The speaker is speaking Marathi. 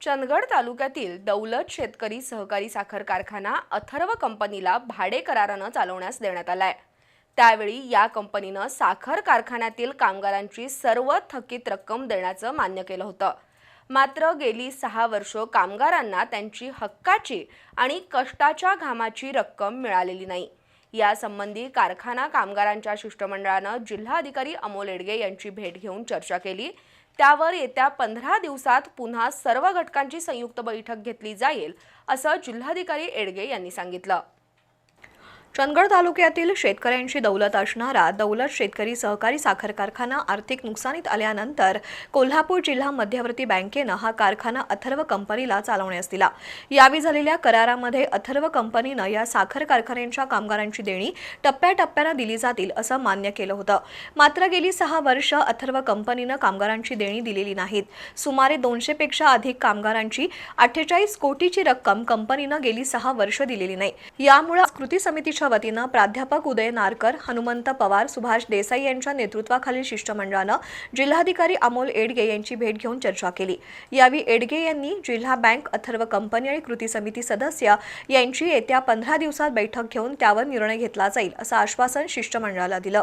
चंदगड तालुक्यातील दौलत शेतकरी सहकारी साखर कारखाना अथर्व कंपनीला भाडे करारानं चालवण्यास देण्यात आलाय. त्यावेळी या कंपनीनं साखर कारखान्यातील कामगारांची सर्व थकीत रक्कम देण्याचं मान्य केलं होतं. मात्र गेली सहा वर्ष कामगारांना त्यांची हक्काची आणि कष्टाच्या घामाची रक्कम मिळालेली नाही. यासंबंधी कारखाना कामगारांच्या शिष्टमंडळानं जिल्हाधिकारी अमोल एडगे यांची भेट घेऊन चर्चा केली. त्यावर येत्या पंधरा दिवसात पुन्हा सर्व घटकांची संयुक्त बैठक घेतली जाईल असं जिल्हाधिकारी एडगे यांनी सांगितलं. चंदगड तालुक्यातील शेतकऱ्यांची दौलत असणारा दौलत शेतकरी सहकारी साखर कारखाना आर्थिक नुकसानीत आल्यानंतर कोल्हापूर जिल्हा मध्यवर्ती बँकेनं हा कारखाना अथर्व कंपनीला चालवण्यास दिला. यावेळी झालेल्या करारामध्ये अथर्व कंपनीनं या साखर कारखान्यांच्या कामगारांची देणी टप्प्याटप्प्यानं दिली जातील असं मान्य केलं होतं. मात्र गेली सहा वर्ष अथर्व कंपनीनं कामगारांची देणी दिलेली नाहीत. सुमारे दोनशेपेक्षा अधिक कामगारांची अठ्ठेचाळीस कोटीची रक्कम कंपनीनं गेली सहा वर्ष दिलेली नाही. यामुळे कृती समितीच्या वतीनं प्राध्यापक उदय नारकर हनुमंत पवार सुभाष देसाई यांच्या नेतृत्वाखालील शिष्टमंडळानं जिल्हाधिकारी अमोल एडगे यांची भेट घेऊन चर्चा केली. यावेळी एडगे यांनी जिल्हा बँक अथर्व कंपनी आणि कृती समिती सदस्य यांची येत्या पंधरा दिवसात बैठक घेऊन त्यावर निर्णय घेतला जाईल असं आश्वासन शिष्टमंडळाला दिलं.